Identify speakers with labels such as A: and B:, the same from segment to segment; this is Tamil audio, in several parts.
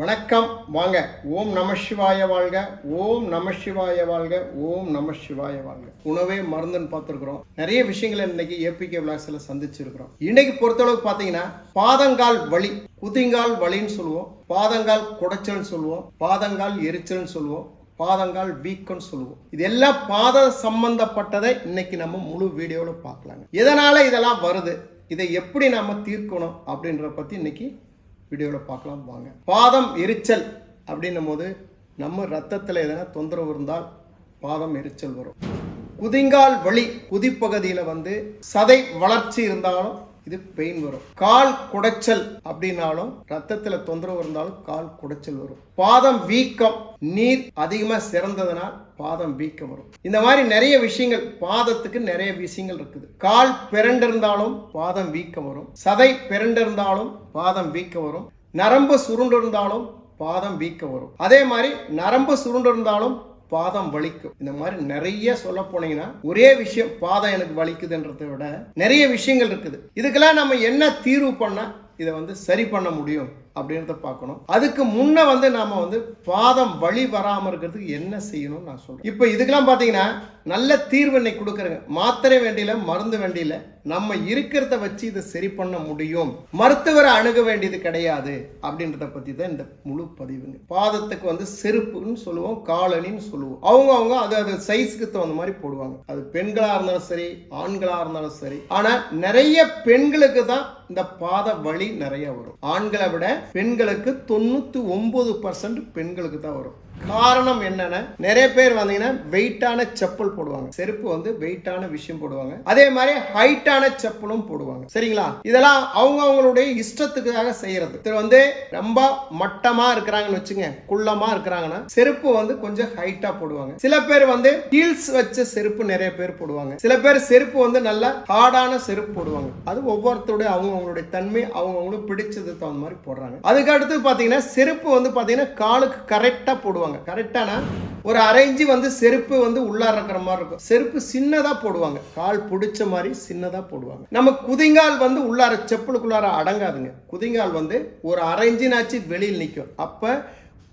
A: வணக்கம் வாங்க ஓம் நம சிவாய வாழ்க ஓம் நம சிவாய வாழ்க ஓம் நம சிவாய வாழ்க உணவே மருந்துன்னு பார்த்துருக்குறோம் நிறைய விஷயங்களை இன்னைக்கு ஏபிகே விளாக்ஸில் சந்திச்சிருக்கிறோம் இன்னைக்கு பொறுத்தளவுக்கு பார்த்தீங்கன்னா பாதங்கால் வலி குதிங்கால் வலின்னு சொல்லுவோம் பாதங்கால் குடைச்சல்னு சொல்லுவோம் பாதங்கால் எரிச்சல்னு சொல்லுவோம் பாதங்கால் வீக்கம்னு சொல்லுவோம் இதெல்லாம் பாத சம்பந்தப்பட்டதை இன்னைக்கு நம்ம முழு வீடியோவில் பார்க்கலாங்க எதனால் இதெல்லாம் வருது இதை எப்படி நாம் தீர்க்கணும் அப்படின்றத பற்றி இன்னைக்கு வீடியோவில் பார்க்கலாம் வாங்க பாதம் எரிச்சல் அப்படின்னும் போது நம்ம ரத்தத்தில் எதனா தொந்தரவு இருந்தால் பாதம் எரிச்சல் வரும் குதிங்கால் வழி குதிப்பகுதியில் வந்து சதை வளர்ச்சி இருந்தாலும் இது பெயின் வரும் கால் குடைச்சல் அப்படின்னாலும் ரத்தத்துல தொந்தரவு இருந்தாலும் கால் குடைச்சல் வரும் பாதம் வீக்கம் நீர் அதிகமா சிறந்ததுனால் பாதம் வீக்கம் வரும் இந்த மாதிரி நிறைய விஷயங்கள் பாதத்துக்கு நிறைய விஷயங்கள் இருக்குது கால் பிறண்டிருந்தாலும் பாதம் வீக்கம் வரும் சதை பிறண்டிருந்தாலும் பாதம் வீக்கம் வரும் நரம்பு சுருண்டிருந்தாலும் பாதம் வீக்கம் வரும் அதே மாதிரி நரம்பு சுருண்டிருந்தாலும் பாதம் வலிக்கும் இந்த மாதிரி நிறைய சொல்ல போனீங்கன்னா ஒரே விஷயம் பாதம் எனக்கு வலிக்குதுன்றதை விட நிறைய விஷயங்கள் இருக்குது இதுக்கெல்லாம் நம்ம என்ன தீர்வு பண்ணால் இதை வந்து சரி பண்ண முடியும் அப்படின்றத பார்க்கணும் அதுக்கு முன்னே வந்து நாம் வந்து பாதம் வழி வராமல் இருக்கிறதுக்கு என்ன செய்யணும்னு நான் சொல்றேன் இப்போ இதுக்கெல்லாம் பார்த்தீங்கன்னா நல்ல தீர்வு இன்னைக்கு கொடுக்குறேங்க மாத்திரை வேண்டியில் மருந்து வேண்டியில் நம்ம இருக்கிறத வச்சு இதை சரி பண்ண முடியும் மருத்துவரை அணுக வேண்டியது கிடையாது அப்படின்றத பற்றி தான் இந்த முழு பதிவுங்க பாதத்துக்கு வந்து செருப்புன்னு சொல்லுவோம் காலனின்னு சொல்லுவோம் அவங்க அவங்க அது அது சைஸ்க்கு தகுந்த மாதிரி போடுவாங்க அது பெண்களாக இருந்தாலும் சரி ஆண்களாக இருந்தாலும் சரி ஆனால் நிறைய பெண்களுக்கு தான் இந்த பாத வழி நிறைய வரும் ஆண்களை விட பெண்களுக்கு தொண்ணூற்றி ஒன்பது பர்சன்ட் பெண்களுக்கு தான் வரும் காரணம் என்னன்னா நிறைய பேர் வந்தீங்கன்னா வெயிட்டான செப்பல் போடுவாங்க செருப்பு வந்து வெயிட்டான விஷயம் போடுவாங்க அதே மாதிரி ஹைட்டான செப்பலும் போடுவாங்க சரிங்களா இதெல்லாம் அவங்க அவங்களுடைய இஷ்டத்துக்காக செய்யறது இது வந்து ரொம்ப மட்டமா இருக்கிறாங்கன்னு வச்சுங்க குள்ளமா இருக்கிறாங்கன்னா செருப்பு வந்து கொஞ்சம் ஹைட்டா போடுவாங்க சில பேர் வந்து ஹீல்ஸ் வச்ச செருப்பு நிறைய பேர் போடுவாங்க சில பேர் செருப்பு வந்து நல்ல ஹார்டான செருப்பு போடுவாங்க அது ஒவ்வொருத்தருடைய அவங்க அவங்களுடைய தன்மை அவங்க அவங்களும் பிடிச்சது தகுந்த மாதிரி போடுறாங்க அதுக்கு அடுத்து பாத்தீங்கன்னா செருப்பு வந்து பாத்தீங்கன்னா காலுக்கு கரெக்டா போடுவாங்க போடுவாங்க கரெக்டான ஒரு அரைஞ்சு வந்து செருப்பு வந்து உள்ளார இருக்கிற மாதிரி இருக்கும் செருப்பு சின்னதாக போடுவாங்க கால் பிடிச்ச மாதிரி சின்னதாக போடுவாங்க நம்ம குதிங்கால் வந்து உள்ளார செப்பலுக்குள்ளார அடங்காதுங்க குதிங்கால் வந்து ஒரு அரைஞ்சினாச்சு வெளியில் நிற்கும் அப்போ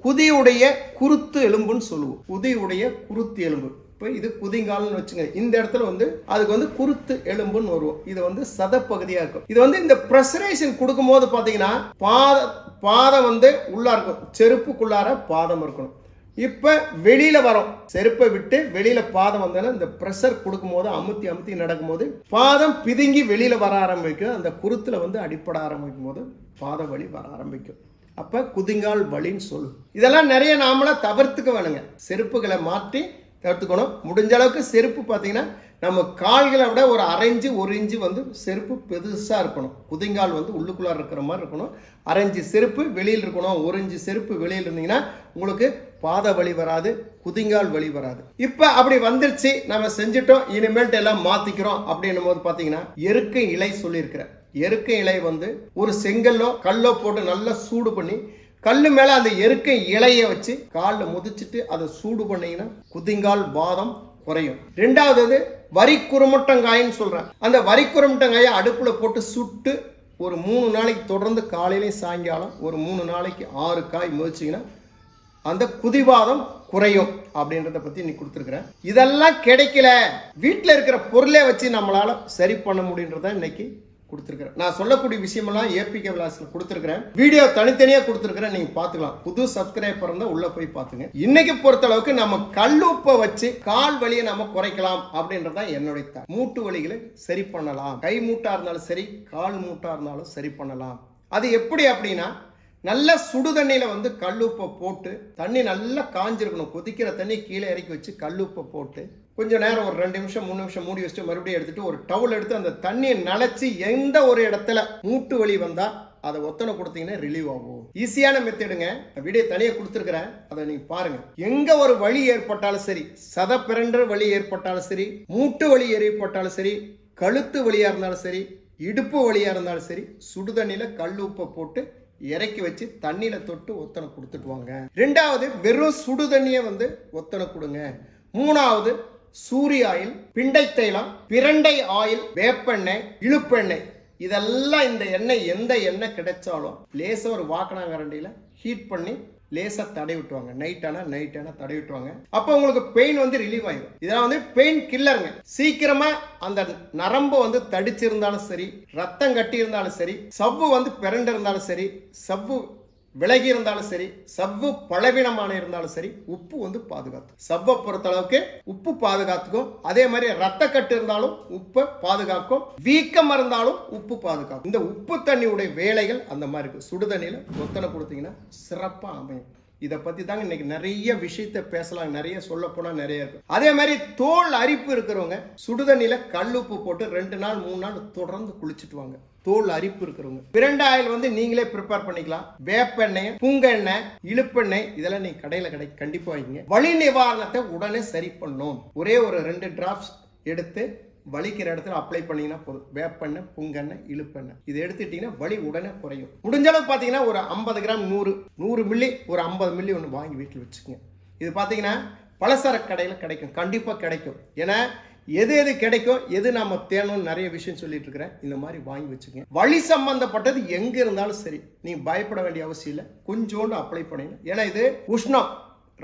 A: குதியுடைய குருத்து எலும்புன்னு சொல்லுவோம் குதியுடைய குருத்து எலும்பு இப்போ இது குதிங்கால்னு வச்சுங்க இந்த இடத்துல வந்து அதுக்கு வந்து குருத்து எலும்புன்னு வருவோம் இது வந்து சத பகுதியாக இருக்கும் இது வந்து இந்த கொடுக்கும் போது பார்த்தீங்கன்னா பாத பாதம் வந்து உள்ளா இருக்கும் செருப்புக்குள்ளார பாதம் இருக்கணும் இப்போ வெளியில் வரும் செருப்பை விட்டு வெளியில் பாதம் வந்தாலும் இந்த ப்ரெஷர் கொடுக்கும்போது அமுத்தி அமுத்தி நடக்கும்போது பாதம் பிதுங்கி வெளியில் வர ஆரம்பிக்கும் அந்த குருத்தில் வந்து அடிப்பட ஆரம்பிக்கும் போது பாத வலி வர ஆரம்பிக்கும் அப்போ குதிங்கால் வலின்னு சொல் இதெல்லாம் நிறைய நாமளா தவிர்த்துக்க வேணுங்க செருப்புகளை மாற்றி தவிர்த்துக்கணும் முடிஞ்ச அளவுக்கு செருப்பு பார்த்தீங்கன்னா நம்ம கால்களை விட ஒரு அரைஞ்சு ஒரு இஞ்சு வந்து செருப்பு பெருசாக இருக்கணும் குதிங்கால் வந்து உள்ளுக்குள்ளார இருக்கிற மாதிரி இருக்கணும் அரைஞ்சு செருப்பு வெளியில் இருக்கணும் ஒரு இஞ்சு செருப்பு வெளியில் இருந்தீங்கன்னா உங்களுக்கு பாதை வழி வராது குதிங்கால் வழி வராது இப்போ அப்படி வந்துருச்சு நம்ம செஞ்சுட்டோம் இனிமேல்ட்டு எல்லாம் மாற்றிக்கிறோம் அப்படின்னும் போது பார்த்தீங்கன்னா எருக்க இலை சொல்லியிருக்கிற எருக்க இலை வந்து ஒரு செங்கல்லோ கல்லோ போட்டு நல்லா சூடு பண்ணி கல் மேலே அந்த எருக்கை இலையை வச்சு காலில் முதிச்சுட்டு அதை சூடு பண்ணீங்கன்னா குதிங்கால் வாதம் குறையும் ரெண்டாவது வரி குருமட்டங்காயின்னு சொல்கிறேன் அந்த வரி குருமட்டங்காயை அடுப்பில் போட்டு சுட்டு ஒரு மூணு நாளைக்கு தொடர்ந்து காலையிலையும் சாயங்காலம் ஒரு மூணு நாளைக்கு ஆறு காய் முதிச்சிங்கன்னா அந்த குதிவாதம் குறையும் அப்படின்றத பற்றி நீ கொடுத்துருக்குறேன் இதெல்லாம் கிடைக்கல வீட்டில் இருக்கிற பொருளே வச்சு நம்மளால் சரி பண்ண முடியுன்றத இன்னைக்கு கொடுத்துருக்குறேன் நான் சொல்லக்கூடிய விஷயமெல்லாம் ஏபிகே விளாஸில் கொடுத்துருக்குறேன் வீடியோ தனித்தனியாக கொடுத்துருக்குறேன் நீங்கள் பார்த்துக்கலாம் புது சப்ஸ்கிரைபர் இருந்தால் உள்ளே போய் பார்த்துங்க இன்னைக்கு பொறுத்தளவுக்கு நம்ம கல்லுப்பை வச்சு கால் வலியை நம்ம குறைக்கலாம் அப்படின்றதான் என்னுடைய த மூட்டு வலிகளை சரி பண்ணலாம் கை மூட்டாக இருந்தாலும் சரி கால் மூட்டாக இருந்தாலும் சரி பண்ணலாம் அது எப்படி அப்படின்னா நல்ல சுடு தண்ணியில் வந்து கல்லுப்பை போட்டு தண்ணி நல்லா காஞ்சிருக்கணும் கொதிக்கிற தண்ணி கீழே இறக்கி வச்சு கல்லுப்பை போட்டு கொஞ்சம் நேரம் ஒரு ரெண்டு நிமிஷம் மூணு நிமிஷம் மூடி வச்சுட்டு மறுபடியும் எடுத்துட்டு ஒரு டவுல் எடுத்து அந்த தண்ணியை நனைச்சி எந்த ஒரு இடத்துல மூட்டு வலி வந்தால் அதை ஒத்தனை கொடுத்தீங்கன்னா ரிலீவ் ஆகும் ஈஸியான மெத்தடுங்க வீடியோ தனியாக கொடுத்துருக்குறேன் அதை நீங்கள் பாருங்கள் எங்கே ஒரு வழி ஏற்பட்டாலும் சரி சத பிறன்ற வழி ஏற்பட்டாலும் சரி மூட்டு வலி ஏற்பட்டாலும் சரி கழுத்து வழியாக இருந்தாலும் சரி இடுப்பு வழியாக இருந்தாலும் சரி சுடுதண்ணியில் கல் உப்பை போட்டு இறக்கி வச்சு தண்ணியில் தொட்டு ஒத்தனை கொடுத்துட்டு வாங்க ரெண்டாவது வெறும் சுடு தண்ணியை வந்து ஒத்தனை கொடுங்க மூணாவது சூரிய ஆயில் பிண்டை தைலம் பிரண்டை ஆயில் வேப்பெண்ணெய் இழுப்பெண்ணெய் இதெல்லாம் இந்த எண்ணெய் எந்த எண்ணெய் கிடைச்சாலும் லேச ஒரு வாக்கனாங்கரண்டியில் ஹீட் பண்ணி லேசாக தடை விட்டுவாங்க நைட் ஆனா நைட் ஆனா தடை விட்டுவாங்க அப்போ உங்களுக்கு பெயின் வந்து ரிலீவ் ஆயிடும் இதெல்லாம் வந்து பெயின் கில்லருங்க சீக்கிரமாக அந்த நரம்பு வந்து தடிச்சிருந்தாலும் சரி ரத்தம் கட்டி இருந்தாலும் சரி சவ்வு வந்து பிறண்டு இருந்தாலும் சரி சவ்வு விலகி இருந்தாலும் சரி சவ்வு பலவீனமான இருந்தாலும் சரி உப்பு வந்து பாதுகாத்து சவ்வை பொறுத்த அளவுக்கு உப்பு பாதுகாத்துக்கும் அதே மாதிரி ரத்த கட்டு இருந்தாலும் உப்பை பாதுகாக்கும் வீக்கம் இருந்தாலும் உப்பு பாதுகாக்கும் இந்த உப்பு தண்ணியுடைய வேலைகள் அந்த மாதிரி இருக்கும் சுடுதண்ணியில் ஒத்தனை கொடுத்தீங்கன்னா சிறப்பாக அமையும் இதை பற்றி தாங்க இன்னைக்கு நிறைய விஷயத்த பேசலாம் நிறைய சொல்ல போனால் நிறைய இருக்கும் அதே மாதிரி தோல் அரிப்பு இருக்கிறவங்க சுடுதண்ணியில் கல்லுப்பு போட்டு ரெண்டு நாள் மூணு நாள் தொடர்ந்து குளிச்சுட்டு வாங்க தோல் அரிப்பு இருக்கிறவங்க பிரண்ட் ஆயில் வந்து நீங்களே ப்ரிப்பேர் பண்ணிக்கலாம் வேப்பெண்ணெய் புங்கெண்ணெய் இழுப்பெண்ணெய் இதெல்லாம் நீங்கள் கடையில் கடை கண்டிப்பாக வைங்க வலி நிவாரணத்தை உடனே சரி பண்ணும் ஒரே ஒரு ரெண்டு டிராப்ஸ் எடுத்து வலிக்கிற இடத்துல அப்ளை பண்ணீங்கன்னா போதும் வேப்பெண்ணெய் புங்கெண்ணெய் இழுப்பெண்ணெய் இது எடுத்துட்டிங்கன்னா வலி உடனே குறையும் முடிஞ்ச அளவுக்கு பார்த்தீங்கன்னா ஒரு ஐம்பது கிராம் நூறு நூறு மில்லி ஒரு ஐம்பது மில்லி ஒன்று வாங்கி வீட்டில் வச்சுக்கோங்க இது பார்த்தீங்கன்னா பலசரக் கடையில் கிடைக்கும் கண்டிப்பாக கிடைக்கும் ஏன்னா எது எது கிடைக்கும் எது நாம் தேணும்னு நிறைய விஷயம் சொல்லிட்டு இருக்கிறேன் இந்த மாதிரி வாங்கி வச்சுக்கோங்க வழி சம்பந்தப்பட்டது எங்கே இருந்தாலும் சரி நீங்கள் பயப்பட வேண்டிய அவசியம் இல்லை கொஞ்சோண்டு அப்ளை பண்ணுங்க ஏன்னா இது உஷ்ணம்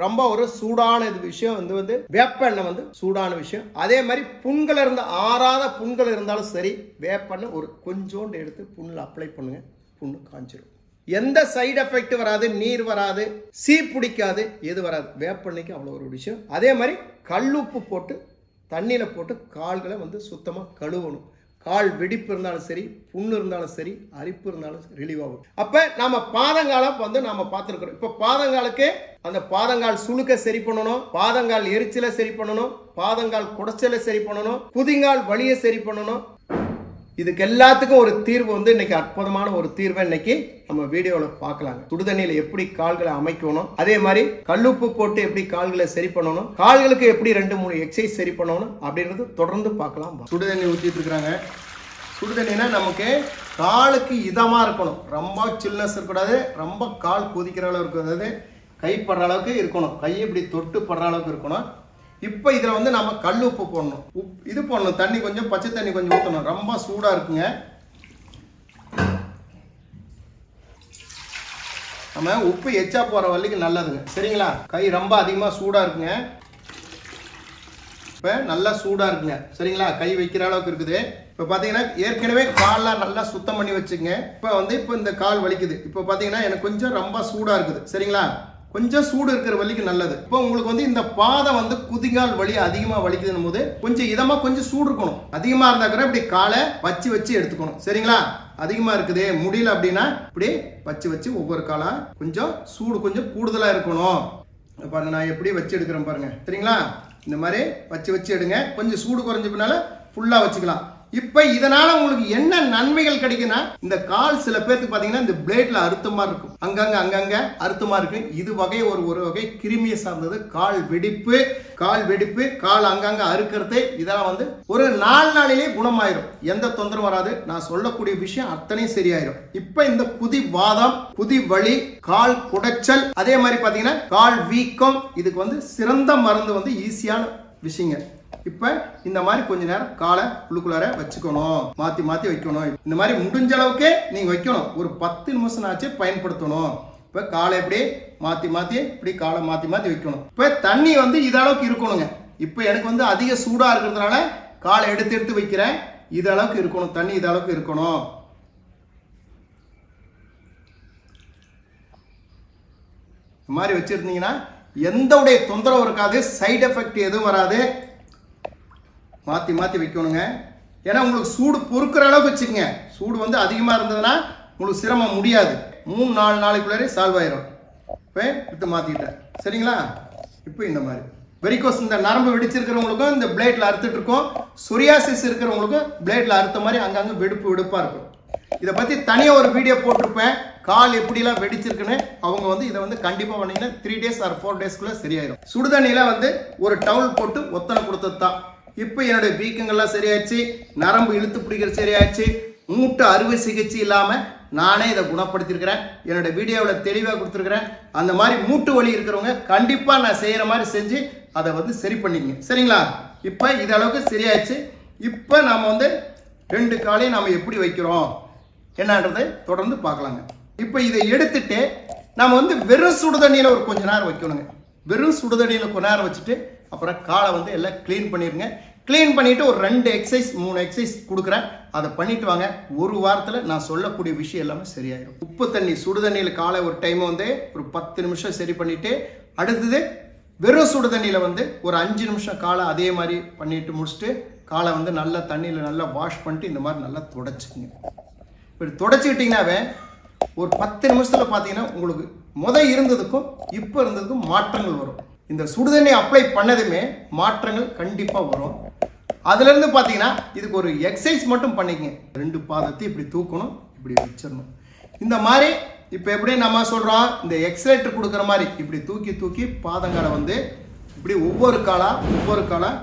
A: ரொம்ப ஒரு சூடான இது விஷயம் வந்து வந்து வேப்பெண்ணெய் வந்து சூடான விஷயம் அதே மாதிரி புண்கள் இருந்த ஆறாத புண்கள் இருந்தாலும் சரி வேப்பெண்ணெய் ஒரு கொஞ்சோண்டு எடுத்து புண்ணில் அப்ளை பண்ணுங்க புண்ணு காஞ்சிடும் எந்த சைடு எஃபெக்ட் வராது நீர் வராது சீ பிடிக்காது எது வராது வேப்பெண்ணெய்க்கு அவ்வளோ ஒரு விஷயம் அதே மாதிரி கல்லுப்பு போட்டு தண்ணியில் போட்டு கால்களை வந்து சுத்தமாக கழுவணும் கால் வெடிப்பு இருந்தாலும் சரி புண்ணு இருந்தாலும் சரி அரிப்பு இருந்தாலும் ரிலீவ் ஆகும் அப்போ நாம் பாதங்காலம் வந்து நாம் பார்த்துருக்குறோம் இப்போ பாதங்காலுக்கு அந்த பாதங்கால் சுழுக்க சரி பண்ணணும் பாதங்கால் எரிச்சலை சரி பண்ணணும் பாதங்கால் குடைச்சலை சரி பண்ணணும் புதிங்கால் வலியை சரி பண்ணணும் இதுக்கு எல்லாத்துக்கும் ஒரு தீர்வு வந்து இன்னைக்கு அற்புதமான ஒரு தீர்வை இன்னைக்கு நம்ம வீடியோவில் பார்க்கலாம் சுடுதண்ணியில் எப்படி கால்களை அமைக்கணும் அதே மாதிரி கல்லுப்பு போட்டு எப்படி கால்களை சரி பண்ணணும் கால்களுக்கு எப்படி ரெண்டு மூணு எக்ஸசைஸ் சரி பண்ணணும் அப்படின்றது தொடர்ந்து பார்க்கலாம் சுடுதண்ணி ஊற்றிட்டு இருக்கிறாங்க சுடுதண்ணினா நமக்கு காலுக்கு இதமாக இருக்கணும் ரொம்ப சில்னஸ் இருக்கக்கூடாது ரொம்ப கால் கொதிக்கிற அளவுக்கு அதாவது கைப்படுற அளவுக்கு இருக்கணும் கையை இப்படி தொட்டு படுற அளவுக்கு இருக்கணும் இப்போ இதில் வந்து நம்ம கல் உப்பு போடணும் உப் இது போடணும் தண்ணி கொஞ்சம் பச்சை தண்ணி கொஞ்சம் ஊற்றணும் ரொம்ப சூடாக இருக்குங்க நம்ம உப்பு எச்சா போகிற வரைக்கும் நல்லதுங்க சரிங்களா கை ரொம்ப அதிகமாக சூடாக இருக்குங்க இப்போ நல்லா சூடாக இருக்குங்க சரிங்களா கை வைக்கிற அளவுக்கு இருக்குது இப்போ பார்த்தீங்கன்னா ஏற்கனவே காலெலாம் நல்லா சுத்தம் பண்ணி வச்சுங்க இப்போ வந்து இப்போ இந்த கால் வலிக்குது இப்போ பார்த்தீங்கன்னா எனக்கு கொஞ்சம் ரொம்ப சூடாக இருக்குது சரிங்களா கொஞ்சம் சூடு இருக்கிற வலிக்கு நல்லது இப்போ உங்களுக்கு வந்து இந்த பாதை வந்து குதிங்கால் வலி அதிகமாக வலிக்குதுன்னு போது கொஞ்சம் இதமாக கொஞ்சம் சூடு இருக்கணும் அதிகமாக இருந்தா கூட இப்படி காலை வச்சு வச்சு எடுத்துக்கணும் சரிங்களா அதிகமாக இருக்குது முடியல அப்படின்னா இப்படி வச்சு வச்சு ஒவ்வொரு காலாக கொஞ்சம் சூடு கொஞ்சம் கூடுதலாக இருக்கணும் பாருங்க நான் எப்படி வச்சு எடுக்கிறேன் பாருங்க சரிங்களா இந்த மாதிரி வச்சு வச்சு எடுங்க கொஞ்சம் சூடு குறைஞ்ச பின்னால ஃபுல்லாக வச்சுக்கலாம் இப்போ இதனால உங்களுக்கு என்ன நன்மைகள் கிடைக்குன்னா இந்த கால் சில பேருக்கு பார்த்தீங்கன்னா இந்த பிளேட்ல அறுத்தமா இருக்கும் அங்கங்க அங்கங்க அறுத்தமா இருக்கு இது வகை ஒரு ஒரு வகை கிருமியை சார்ந்தது கால் வெடிப்பு கால் வெடிப்பு கால் அங்கங்க அறுக்கிறது இதெல்லாம் வந்து ஒரு நாலு நாளிலே குணமாயிரும் எந்த தொந்தரவு வராது நான் சொல்லக்கூடிய விஷயம் அத்தனையும் சரியாயிரும் இப்போ இந்த புதி வாதம் புதி வழி கால் குடைச்சல் அதே மாதிரி பார்த்தீங்கன்னா கால் வீக்கம் இதுக்கு வந்து சிறந்த மருந்து வந்து ஈஸியான விஷயங்க இப்போ இந்த மாதிரி கொஞ்ச நேரம் காலை உள்ளுக்குள்ளார வச்சுக்கணும் மாற்றி மாற்றி வைக்கணும் இந்த மாதிரி முடிஞ்ச அளவுக்கு நீங்கள் வைக்கணும் ஒரு பத்து நிமிஷம் ஆச்சு பயன்படுத்தணும் இப்போ காலை எப்படி மாற்றி மாற்றி இப்படி காலை மாற்றி மாற்றி வைக்கணும் இப்போ தண்ணி வந்து இதளவுக்கு இருக்கணுங்க இப்போ எனக்கு வந்து அதிக சூடாக இருக்கிறதுனால காலை எடுத்து எடுத்து வைக்கிறேன் இதளவுக்கு இருக்கணும் தண்ணி இதளவுக்கு இருக்கணும் இந்த மாதிரி வச்சுருந்தீங்கன்னா எந்தவுடைய தொந்தரவும் இருக்காது சைடு எஃபெக்ட் எதுவும் வராது மாற்றி மாற்றி வைக்கணுங்க ஏன்னா உங்களுக்கு சூடு பொறுக்கிற அளவுக்கு வச்சுக்கோங்க சூடு வந்து அதிகமாக இருந்ததுன்னா உங்களுக்கு சிரமம் முடியாது மூணு நாலு நாளைக்குள்ளே சால்வ் ஆயிரும் இப்போ விட்டு மாற்றிக்கிட்டேன் சரிங்களா இப்போ இந்த மாதிரி வெரிகோஸ் இந்த நரம்பு வெடிச்சிருக்கிறவங்களுக்கும் இந்த பிளேட்ல அறுத்துட்டு இருக்கோம் சொரியாசிஸ் இருக்கிறவங்களுக்கும் பிளேட்ல அறுத்த மாதிரி அங்கங்கே வெடுப்பு வெடுப்பாக இருக்கும் இதை பற்றி தனியாக ஒரு வீடியோ போட்டிருப்பேன் கால் எப்படிலாம் வெடிச்சிருக்குன்னு அவங்க வந்து இதை வந்து கண்டிப்பாக பண்ணிங்கன்னா த்ரீ டேஸ் ஆர் ஃபோர் டேஸ்க்குள்ளே சரியாயிடும் சுடுதண்ணியில் வந்து ஒரு டவுல் போட்டு ஒத்தனை கொடுத்தது தான் இப்போ என்னுடைய வீக்கங்கள்லாம் சரியாச்சு நரம்பு இழுத்து பிடிக்கிற சரியாச்சு மூட்டு அறுவை சிகிச்சை இல்லாமல் நானே இதை குணப்படுத்திருக்கிறேன் என்னோட வீடியோவில் தெளிவாக கொடுத்துருக்குறேன் அந்த மாதிரி மூட்டு வலி இருக்கிறவங்க கண்டிப்பாக நான் செய்கிற மாதிரி செஞ்சு அதை வந்து சரி பண்ணிக்கங்க சரிங்களா இப்போ இது அளவுக்கு சரியாயிடுச்சு இப்போ நாம் வந்து ரெண்டு காலையும் நாம் எப்படி வைக்கிறோம் என்னன்றதை தொடர்ந்து பார்க்கலாங்க இப்போ இதை எடுத்துட்டு நம்ம வந்து வெறும் சுடுதண்ணியில் ஒரு கொஞ்ச நேரம் வைக்கணுங்க வெறும் சுடுதண்ணியில் கொஞ்ச நேரம் வச்சுட்டு அப்புறம் காலை வந்து எல்லாம் க்ளீன் பண்ணிடுங்க க்ளீன் பண்ணிவிட்டு ஒரு ரெண்டு எக்ஸசைஸ் மூணு எக்ஸசைஸ் கொடுக்குறேன் அதை பண்ணிட்டு வாங்க ஒரு வாரத்தில் நான் சொல்லக்கூடிய விஷயம் எல்லாமே சரியாயிடும் உப்பு தண்ணி சுடு தண்ணியில் காலை ஒரு டைம் வந்து ஒரு பத்து நிமிஷம் சரி பண்ணிவிட்டு அடுத்தது வெறும் சுடு தண்ணியில் வந்து ஒரு அஞ்சு நிமிஷம் காலை அதே மாதிரி பண்ணிட்டு முடிச்சுட்டு காலை வந்து நல்லா தண்ணியில் நல்லா வாஷ் பண்ணிட்டு இந்த மாதிரி நல்லா தொடச்சிக்கங்க இப்படி துடைச்சிக்கிட்டிங்கனாவே ஒரு பத்து நிமிஷத்தில் பார்த்தீங்கன்னா உங்களுக்கு முத இருந்ததுக்கும் இப்போ இருந்ததுக்கும் மாற்றங்கள் வரும் இந்த சுடுதண்ணி அப்ளை பண்ணதுமே மாற்றங்கள் கண்டிப்பாக வரும் அதுலேருந்து பார்த்தீங்கன்னா இதுக்கு ஒரு எக்ஸசைஸ் மட்டும் பண்ணிக்கங்க ரெண்டு பாதத்தை இப்படி தூக்கணும் இப்படி வச்சிடணும் இந்த மாதிரி இப்போ எப்படி நம்ம சொல்கிறோம் இந்த எக்ஸலேட்டர் கொடுக்குற மாதிரி இப்படி தூக்கி தூக்கி பாதங்களை வந்து இப்படி ஒவ்வொரு காலாக ஒவ்வொரு காலாக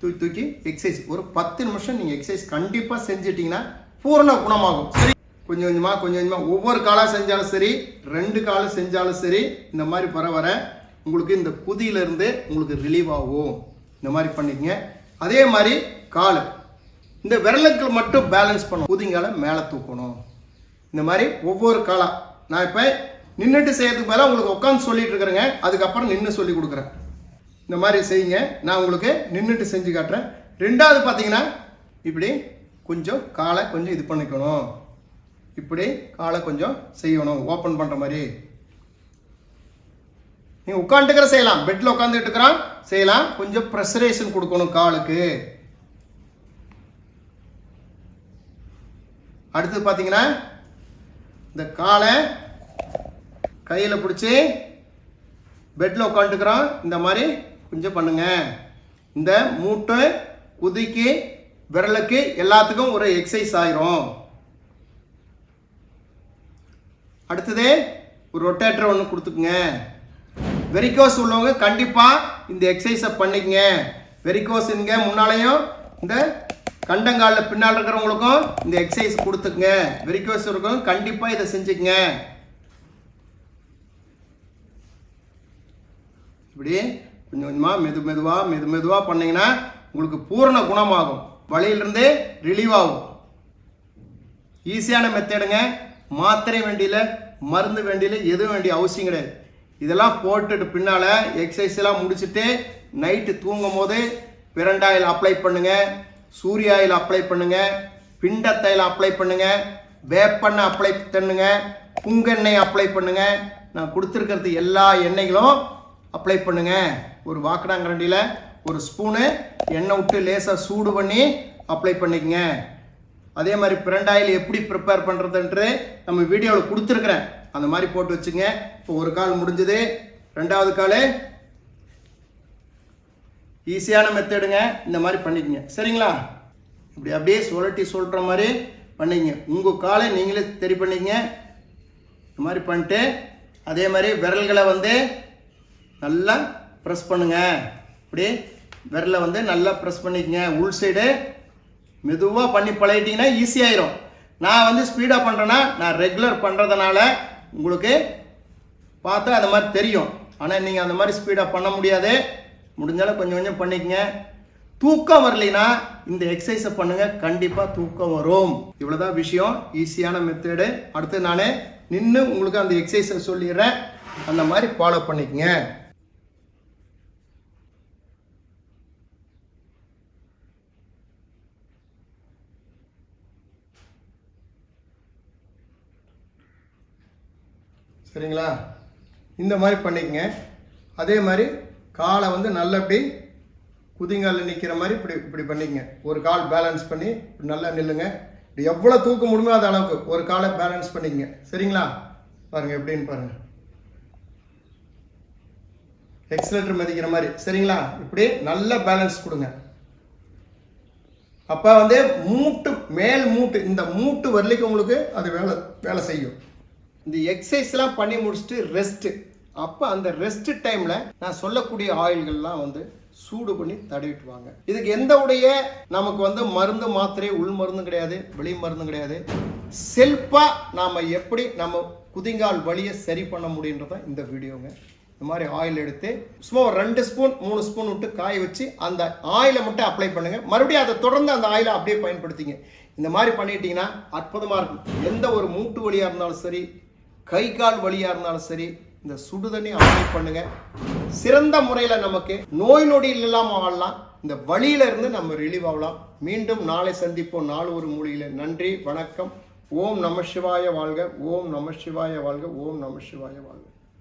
A: தூக்கி தூக்கி எக்ஸசைஸ் ஒரு பத்து நிமிஷம் நீங்கள் எக்ஸசைஸ் கண்டிப்பாக செஞ்சிட்டிங்கன்னா பூர்ண குணமாகும் சரி கொஞ்சம் கொஞ்சமாக கொஞ்சம் கொஞ்சமாக ஒவ்வொரு காலாக செஞ்சாலும் சரி ரெண்டு காலம் செஞ்சாலும் சரி இந்த மாதிரி பரவாயில்ல உங்களுக்கு இந்த குதியிலிருந்து உங்களுக்கு ரிலீவ் ஆகும் இந்த மாதிரி பண்ணிக்கங்க அதே மாதிரி கால் இந்த விரலுக்கு மட்டும் பேலன்ஸ் பண்ணும் குதிங்கால மேலே தூக்கணும் இந்த மாதிரி ஒவ்வொரு காலாக நான் இப்போ நின்றுட்டு செய்யறதுக்கு மேலே உங்களுக்கு உட்காந்து சொல்லிட்டு இருக்கிறேங்க அதுக்கப்புறம் நின்று சொல்லி கொடுக்குறேன் இந்த மாதிரி செய்யுங்க நான் உங்களுக்கு நின்றுட்டு செஞ்சு காட்டுறேன் ரெண்டாவது பார்த்தீங்கன்னா இப்படி கொஞ்சம் காலை கொஞ்சம் இது பண்ணிக்கணும் இப்படி காலை கொஞ்சம் செய்யணும் ஓப்பன் பண்ணுற மாதிரி நீங்கள் உட்காந்துக்கிற செய்யலாம் பெட்டில் உட்காந்துட்டு இருக்கிறான் செய்யலாம் கொஞ்சம் ப்ரெஷரேஷன் கொடுக்கணும் காலுக்கு அடுத்து பார்த்தீங்கன்னா இந்த காலை கையில் பிடிச்சி பெட்டில் உட்காந்துக்கிறோம் இந்த மாதிரி கொஞ்சம் பண்ணுங்க இந்த மூட்டை குதிக்கு விரலுக்கு எல்லாத்துக்கும் ஒரு எக்ஸசைஸ் ஆயிரும் அடுத்தது ஒரு ரொட்டேட்டர் ஒன்று கொடுத்துக்குங்க வெரிகோஸ் உள்ளவங்க கண்டிப்பாக இந்த எக்ஸசைஸை பண்ணிக்கங்க வெரிகோஸுங்க முன்னாலேயும் இந்த கண்டங்காலில் பின்னால் இருக்கிறவங்களுக்கும் இந்த எக்ஸசைஸ் கொடுத்துக்குங்க வெரிகோஸ் இருக்கும் கண்டிப்பாக இதை செஞ்சுக்கங்க இப்படி கொஞ்சம் கொஞ்சமாக மெது மெதுவாக மெது மெதுவாக பண்ணிங்கன்னா உங்களுக்கு பூரண குணமாகும் வழியிலிருந்து ரிலீவ் ஆகும் ஈஸியான மெத்தேடுங்க மாத்திரை வேண்டியில் மருந்து வேண்டியில் எதுவும் வேண்டிய அவசியம் கிடையாது இதெல்லாம் போட்டுட்டு பின்னால் எக்ஸசைஸ் எல்லாம் முடிச்சுட்டு நைட்டு தூங்கும் போது பிரண்டாயில் அப்ளை பண்ணுங்கள் சூரிய ஆயில் அப்ளை பண்ணுங்கள் பிண்டத்தையில் அப்ளை பண்ணுங்கள் வேப்பெண்ணெய் அப்ளை பண்ணுங்க புங்கெண்ணெய் அப்ளை பண்ணுங்க நான் கொடுத்துருக்கிறது எல்லா எண்ணெய்களும் அப்ளை பண்ணுங்க ஒரு வாக்கடாங்கரண்டியில் ஒரு ஸ்பூனு எண்ணெய் விட்டு லேசாக சூடு பண்ணி அப்ளை பண்ணிக்கங்க அதே மாதிரி பிரண்டாயில் எப்படி ப்ரிப்பேர் பண்ணுறதுன்ட்டு நம்ம வீடியோவில் கொடுத்துருக்குறேன் அந்த மாதிரி போட்டு வச்சுங்க இப்போ ஒரு கால் முடிஞ்சது ரெண்டாவது கால் ஈஸியான மெத்தடுங்க இந்த மாதிரி பண்ணிக்கங்க சரிங்களா இப்படி அப்படியே சுழட்டி சொல்கிற மாதிரி பண்ணிக்கோங்க உங்கள் காலை நீங்களே சரி பண்ணிக்கங்க இந்த மாதிரி பண்ணிட்டு அதே மாதிரி விரல்களை வந்து நல்லா ப்ரெஸ் பண்ணுங்கள் இப்படி விரலை வந்து நல்லா ப்ரெஸ் பண்ணிக்கங்க உள் சைடு மெதுவாக பண்ணி பழகிட்டிங்கன்னா ஈஸியாயிரும் நான் வந்து ஸ்பீடாக பண்ணுறேன்னா நான் ரெகுலர் பண்ணுறதுனால உங்களுக்கு பார்த்தா அந்த மாதிரி தெரியும் ஆனால் நீங்கள் அந்த மாதிரி ஸ்பீடாக பண்ண முடியாது முடிஞ்சாலும் கொஞ்சம் கொஞ்சம் பண்ணிக்கங்க தூக்கம் வரலைன்னா இந்த எக்ஸசைஸை பண்ணுங்கள் கண்டிப்பாக தூக்கம் வரும் இவ்வளோதான் விஷயம் ஈஸியான மெத்தடு அடுத்து நான் நின்று உங்களுக்கு அந்த எக்ஸசைஸை சொல்லிடுறேன் அந்த மாதிரி ஃபாலோ பண்ணிக்கங்க சரிங்களா இந்த மாதிரி பண்ணிக்கங்க அதே மாதிரி காலை வந்து நல்லபடி குதிங்காலில் நிற்கிற மாதிரி இப்படி இப்படி பண்ணிக்கங்க ஒரு கால் பேலன்ஸ் பண்ணி இப்படி நல்லா நில்லுங்க இப்படி எவ்வளோ தூக்க முடியுமோ அது அளவுக்கு ஒரு காலை பேலன்ஸ் பண்ணிக்கங்க சரிங்களா பாருங்கள் எப்படின்னு பாருங்கள் எக்ஸலேட்டர் மதிக்கிற மாதிரி சரிங்களா இப்படி நல்ல பேலன்ஸ் கொடுங்க அப்போ வந்து மூட்டு மேல் மூட்டு இந்த மூட்டு வரலைக்கு உங்களுக்கு அது வேலை வேலை செய்யும் இந்த எக்ஸசைஸ்லாம் பண்ணி முடிச்சுட்டு ரெஸ்ட்டு அப்போ அந்த ரெஸ்ட் டைமில் நான் சொல்லக்கூடிய ஆயில்கள்லாம் வந்து சூடு பண்ணி தடவிட்டுவாங்க இதுக்கு எந்த உடைய நமக்கு வந்து மருந்து மாத்திரை உள் மருந்து கிடையாது வெளி மருந்து கிடையாது செல்ஃபாக நாம் எப்படி நம்ம குதிங்கால் வழியை சரி பண்ண முடியுன்றத இந்த வீடியோங்க இந்த மாதிரி ஆயில் எடுத்து சும்மா ஒரு ரெண்டு ஸ்பூன் மூணு ஸ்பூன் விட்டு காய வச்சு அந்த ஆயிலை மட்டும் அப்ளை பண்ணுங்கள் மறுபடியும் அதை தொடர்ந்து அந்த ஆயிலை அப்படியே பயன்படுத்திங்க இந்த மாதிரி பண்ணிட்டீங்கன்னா அற்புதமாக இருக்கும் எந்த ஒரு மூட்டு வழியாக இருந்தாலும் சரி கை கால் வழியா இருந்தாலும் சரி இந்த சுடுதண்ணி அப்ளை பண்ணுங்க சிறந்த முறையில் நமக்கு நோய் நொடியில் இல்லாமல் வாழலாம் இந்த வழியில இருந்து நம்ம ரிலீவ் ஆகலாம் மீண்டும் நாளை சந்திப்போம் நாள் ஒரு மூலியில நன்றி வணக்கம் ஓம் நம சிவாய வாழ்க ஓம் நம சிவாய வாழ்க ஓம் நம சிவாய வாழ்க